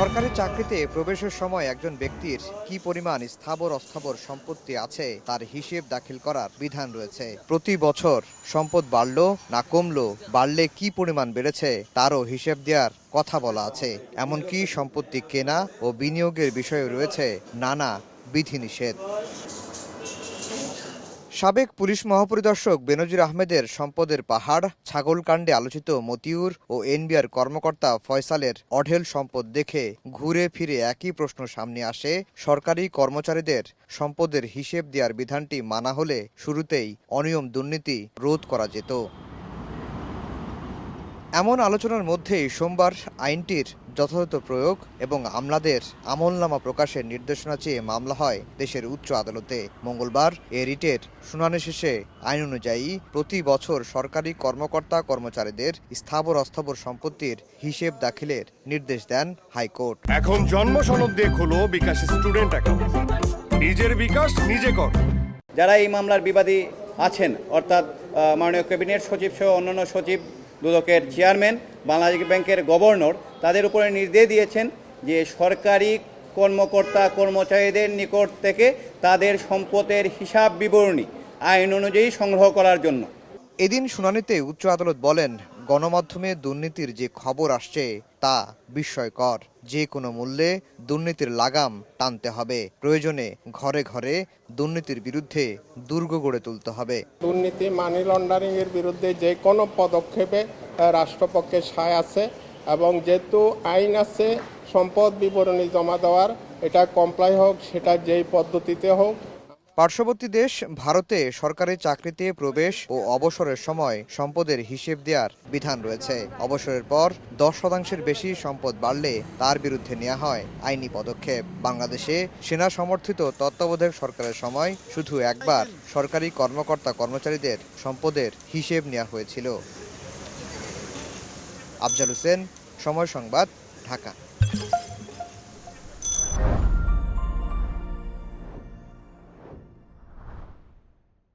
সরকারি চাকরিতে প্রবেশের সময় একজন ব্যক্তির কি পরিমাণ স্থাবর অস্থাবর সম্পত্তি আছে তার হিসেব দাখিল করার বিধান রয়েছে। প্রতি বছর সম্পদ বাড়লো না কমলো, বাড়লে কি পরিমাণ বেড়েছে তারও হিসেব দেওয়ার কথা বলা আছে। এমনকি সম্পত্তি কেনা ও বিনিয়োগের বিষয়ে রয়েছে নানা বিধিনিষেধ। সাবেক পুলিশ মহাপরিদর্শক বেনজির আহমেদের সম্পদের পাহাড়, ছাগলকাণ্ডে আলোচিত মতিউর ও এনবিআর কর্মকর্তা ফয়সালের অঢেল সম্পদ দেখে ঘুরে ফিরে একই প্রশ্ন সামনে আসে, সরকারি কর্মচারীদের সম্পদের হিসেব দেওয়ার বিধানটি মানা হলে শুরুতেই অনিয়ম দুর্নীতি রোধ করা যেত। এমন আলোচনার মধ্যেই সোমবার আইনটির যথাযথ প্রয়োগ এবং আমলাদের আমলনামা প্রকাশের নির্দেশনা চেয়ে মামলা হয় দেশের উচ্চ আদালতে। মঙ্গলবার এ রিটের শুনানি শেষে আইন অনুযায়ী প্রতি বছর সরকারি কর্মকর্তা কর্মচারীদের স্থাবর অস্থাবর সম্পত্তির হিসেব দাখিলের নির্দেশ দেন হাইকোর্ট। এখন জন্ম সনদ দিয়ে খোলো বিকাশ স্টুডেন্ট অ্যাকাউন্ট। নিজের বিকাশ নিজে কর। যারা এই মামলার বিবাদী আছেন অর্থাৎ মাননীয় ক্যাবিনেট সচিব সহ অন্যান্য সচিব দুদকের চেয়ারম্যান, বাংলাদেশ ব্যাংকের গভর্নর, তাদের উপরে নির্দেশ দিয়েছেন যে সরকারি কর্মকর্তা কর্মচারীদের নিকট থেকে তাদের সম্পদের হিসাব বিবরণী, আইন অনুযায়ী সংগ্রহ করার জন্য। এদিন শুনানিতে উচ্চ আদালত বলেন, গণমাধ্যমে দুর্নীতির যে খবর আসছে তা বিস্ময়কর। যে কোনো মূল্যে দুর্নীতির লাগাম টানতে হবে। প্রয়োজনে ঘরে ঘরে দুর্নীতির বিরুদ্ধে দুর্গ গড়ে তুলতে হবে। দুর্নীতি মানি লন্ডারিং এর বিরুদ্ধে যে কোনো পদক্ষেপে রাষ্ট্রপক্ষে সায় আছে এবং যেহেতু আইন আছে, সম্পদ বিবরণী জমা দেওয়ার, এটা কমপ্লাই হোক, সেটা যেই পদ্ধতিতে হোক পার্শ্ববর্তী দেশ ভারতে সরকারি চাকরিতে প্রবেশ ও অবসরের সময় সম্পদের হিসেব দেওয়ার বিধান রয়েছে। অবসরের পর দশ শতাংশের বেশি সম্পদ বাড়লে তার বিরুদ্ধে নেওয়া হয় আইনি পদক্ষেপ। বাংলাদেশে সেনা সমর্থিত তত্ত্বাবধায়ক সরকারের সময় শুধু একবার সরকারি কর্মকর্তা কর্মচারীদের সম্পদের হিসেব নেওয়া হয়েছিল। আফজাল হোসেন, সময় সংবাদ, ঢাকা।